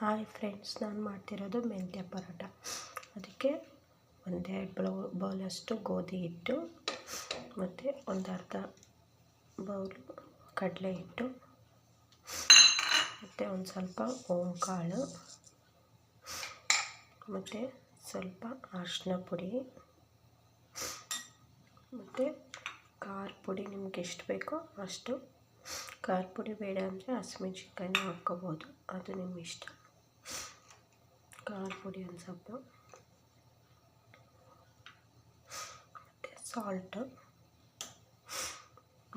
Hi friends, ನಾನು ಮಾಡ್ತಿರೋದು ಮೆಂತ್ಯ ಪರೋಟ. ಅದಕ್ಕೆ ಒಂದೆರಡು ಬ್ಲೌ ಬೌಲಷ್ಟು ಗೋಧಿ ಹಿಟ್ಟು, ಮತ್ತು ಒಂದು ಅರ್ಧ ಬೌಲು ಕಡಲೆ ಹಿಟ್ಟು, ಮತ್ತು ಒಂದು ಸ್ವಲ್ಪ ಕಾಳು ಮತ್ತು ಸ್ವಲ್ಪ ಅರಿಶಿನ ಪುಡಿ, ಮತ್ತು ಖಾರ ಪುಡಿ ನಿಮ್ಗೆ ಎಷ್ಟು ಬೇಕೋ ಅಷ್ಟು. ಖಾರ ಪುಡಿ ಬೇಡ ಅಂದರೆ ಹಸಿಮೆಣ್ಸಿನ್ಕಾಯಿನೂ ಹಾಕ್ಕೋಬೋದು, ಅದು ನಿಮ್ಮ ಇಷ್ಟ. ಖಾರ ಪುಡಿ ಒಂದು ಸ್ವಲ್ಪ ಮತ್ತು ಸಾಲ್ಟು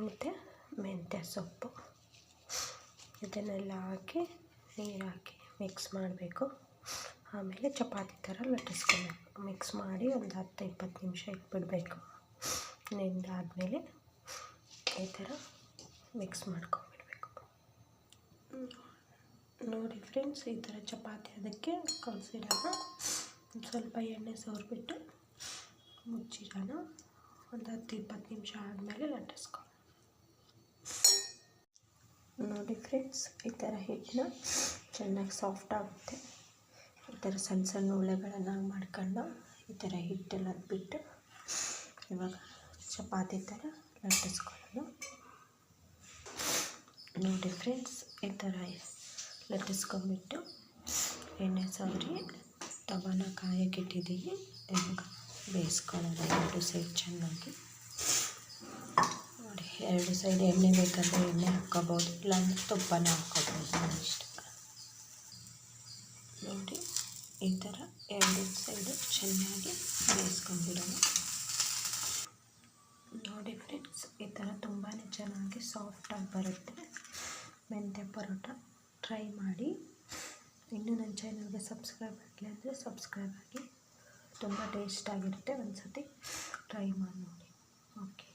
ಮತ್ತು ಮೆಂತ್ಯ ಸೊಪ್ಪು. ಇದನ್ನೆಲ್ಲ ಹಾಕಿ ನೀರು ಹಾಕಿ ಮಿಕ್ಸ್ ಮಾಡಬೇಕು. ಆಮೇಲೆ ಚಪಾತಿ ಥರ ಲಟ್ಟಿಸ್ಕೊಬೇಕು. ಮಿಕ್ಸ್ ಮಾಡಿ ಒಂದು ಹತ್ತು ಇಪ್ಪತ್ತು ನಿಮಿಷ ಇಟ್ಬಿಡಬೇಕು. ನೆಂದಾದಮೇಲೆ ಈ ಥರ ಮಿಕ್ಸ್ ಮಾಡ್ಕೊಂಬಿಡಬೇಕು ನೋಡಿ ಫ್ರೆಂಡ್ಸ್, ಈ ಥರ ಚಪಾತಿ ಅದಕ್ಕೆ ಕಲಸಿಡೋಣ ಸ್ವಲ್ಪ ಎಣ್ಣೆ ಸವರ್ಬಿಟ್ಟು ಮುಚ್ಚಿಡೋಣ. ಒಂದು ಹತ್ತು ಇಪ್ಪತ್ತು ನಿಮಿಷ ಆದಮೇಲೆ ಲಟ್ಟಿಸ್ಕೊಳ್ಳೋಣ ನೋಡಿ ಫ್ರೆಂಡ್ಸ್, ಈ ಥರ ಹಿಟ್ಟನ್ನ ಚೆನ್ನಾಗಿ ಸಾಫ್ಟ್ ಆಗುತ್ತೆ. ಈ ಥರ ಸಣ್ಣ ಸಣ್ಣ ಉಳ್ಳೆಗಳನ್ನು ಮಾಡ್ಕೊಂಡು ಈ ಥರ ಹಿಟ್ಟೆಲ್ಲ ಬಿಟ್ಟು ಇವಾಗ ಚಪಾತಿ ಥರ ಲಟ್ಟಿಸ್ಕೊಳ್ಳೋಣ. ನೋಡಿ ಫ್ರೆಂಡ್ಸ್, ಈ ಥರ ಲಟ್ಟಿಸ್ಕೊಂಬಿಟ್ಟು ಎಣ್ಣೆ ಸವರಿ, ತವನ ಕಾಯಕ್ಕಿಟ್ಟಿದ್ದೀವಿ ಇವಾಗ ಬೇಯಿಸ್ಕೊಳ್ಳೋದು ಎರಡು ಸೈಡ್ ಚೆನ್ನಾಗಿ. ನೋಡಿ, ಎರಡು ಸೈಡ್ ಎಣ್ಣೆ ಬೇಕಂದರೆ ಎಣ್ಣೆ ಹಾಕ್ಕೋಬೋದು. ಇಲ್ಲಾಂದರೆ ತುಪ್ಪನ ಹಾಕ್ಕೋಬೋದು ಇಷ್ಟ. ನೋಡಿ, ಈ ಥರ ಎರಡು ಸೈಡು ಚೆನ್ನಾಗಿ ಬೇಯಿಸ್ಕೊಂಡ್ಬಿಡೋಣ ನೋಡಿ ಫ್ರೆಂಡ್ಸ್ ಈ ಥರ ತುಂಬಾ ಚೆನ್ನಾಗಿ ಸಾಫ್ಟಾಗಿ ಬರುತ್ತೆ. ಮೆಂತ್ಯ ಪರೋಟ. ಟ್ರೈ ಮಾಡಿ. ಇನ್ನೂ ನನ್ನ ಚಾನಲ್ಗೆ ಸಬ್ಸ್ಕ್ರೈಬ್ ಆಗಲಿ ಅಂದರೆ ಸಬ್ಸ್ಕ್ರೈಬ್ ಆಗಿ. ತುಂಬ ಟೇಸ್ಟ್ ಆಗಿರುತ್ತೆ ಒಂದು ಸತಿ ಟ್ರೈ ಮಾಡಿ ನೋಡಿ. ಓಕೆ